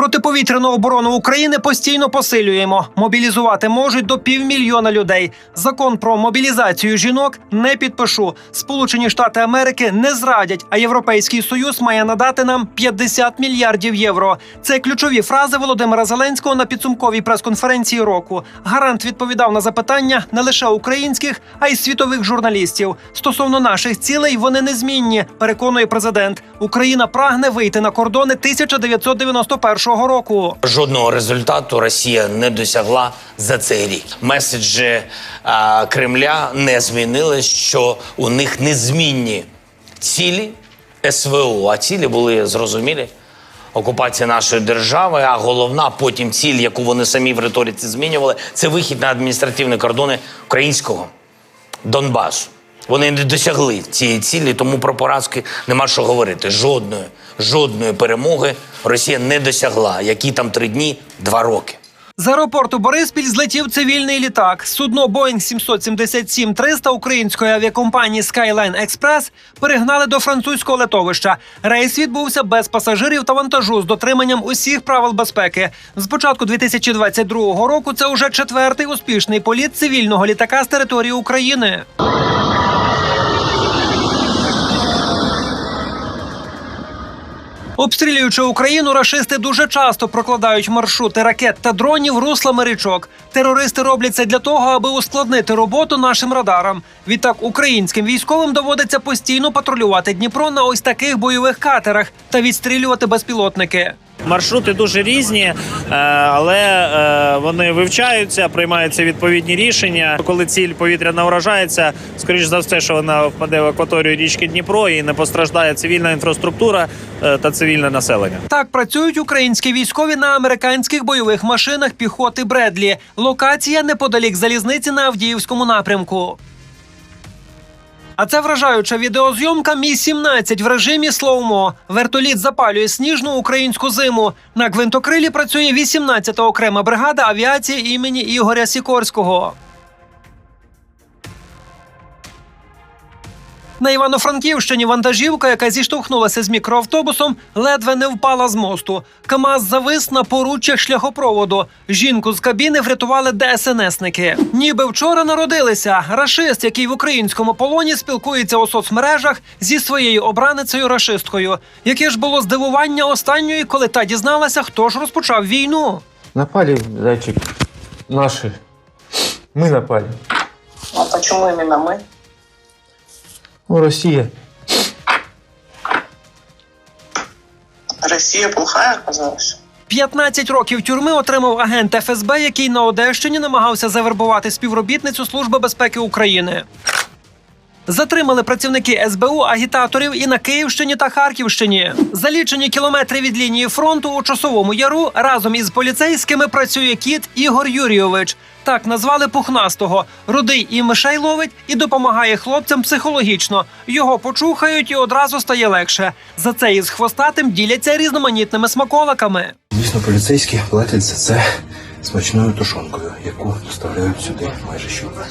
Протиповітряну оборону України постійно посилюємо. Мобілізувати можуть до півмільйона людей. Закон про мобілізацію жінок не підпишу. Сполучені Штати Америки не зрадять, а Європейський Союз має надати нам 50 мільярдів євро. Це ключові фрази Володимира Зеленського на підсумковій прес-конференції року. Гарант відповідав на запитання не лише українських, а й світових журналістів. Стосовно наших цілей вони незмінні. Переконує президент. Україна прагне вийти на кордони 1991 року. Жодного результату Росія не досягла за цей рік. Меседжі а, Кремля не змінили, що у них незмінні цілі СВО, а цілі були зрозумілі. Окупація нашої держави, а головна потім ціль, яку вони самі в риториці змінювали, це вихід на адміністративні кордони українського Донбасу. Вони не досягли цієї цілі, тому про поразки нема що говорити. Жодної, жодної перемоги Росія не досягла. Які там три дні, два роки. З аеропорту Бориспіль злетів цивільний літак. Судно Boeing 777-300 української авіакомпанії Skyline Express перегнали до французького летовища. Рейс відбувся без пасажирів та вантажу з дотриманням усіх правил безпеки. З початку 2022 року це уже четвертий успішний політ цивільного літака з території України. Обстрілюючи Україну, рашисти дуже часто прокладають маршрути ракет та дронів руслами річок. Терористи роблять це для того, аби ускладнити роботу нашим радарам. Відтак українським військовим доводиться постійно патрулювати Дніпро на ось таких бойових катерах та відстрілювати безпілотники. Маршрути дуже різні, е, але е, вони вивчаються, приймаються відповідні рішення. Коли ціль повітряна вражається, скоріш за все, що вона впаде в акваторію річки Дніпро і не постраждає цивільна інфраструктура е, та цивільне населення. Так працюють українські військові на американських бойових машинах піхоти Бредлі. Локація неподалік залізниці на Авдіївському напрямку. А це вражаюча відеозйомка Мі 17 в режимі слоумо. Вертоліт запалює сніжну українську зиму. На гвинтокрилі працює 18-та окрема бригада авіації імені Ігоря Сікорського. На Івано-Франківщині вантажівка, яка зіштовхнулася з мікроавтобусом, ледве не впала з мосту. КАМАЗ завис на поруччях шляхопроводу. Жінку з кабіни врятували ДСНСники. Ніби вчора народилися. Рашист, який в українському полоні спілкується у соцмережах зі своєю обраницею рашисткою. Яке ж було здивування останньої, коли та дізналася, хто ж розпочав війну. Напали, зайчик, наши. Мы напали. А почему именно мы? Ну, Россия. Росія плохая оказалась? 15 років тюрми отримав агент ФСБ, який на Одещині намагався завербувати співробітницю Служби безпеки України. Затримали працівники СБУ агітаторів і на Київщині та Харківщині. За лічені кілометри від лінії фронту у часовому яру разом із поліцейськими працює кіт Ігор Юрійович. Так назвали пухнастого. Рудий і мишей ловить і допомагає хлопцям психологічно. Його почухають і одразу стає легше. За це із хвостатим діляться різноманітними смаколиками. Звісно, поліцейські платять за це смачною тушонкою, яку доставляють сюди майже щодня.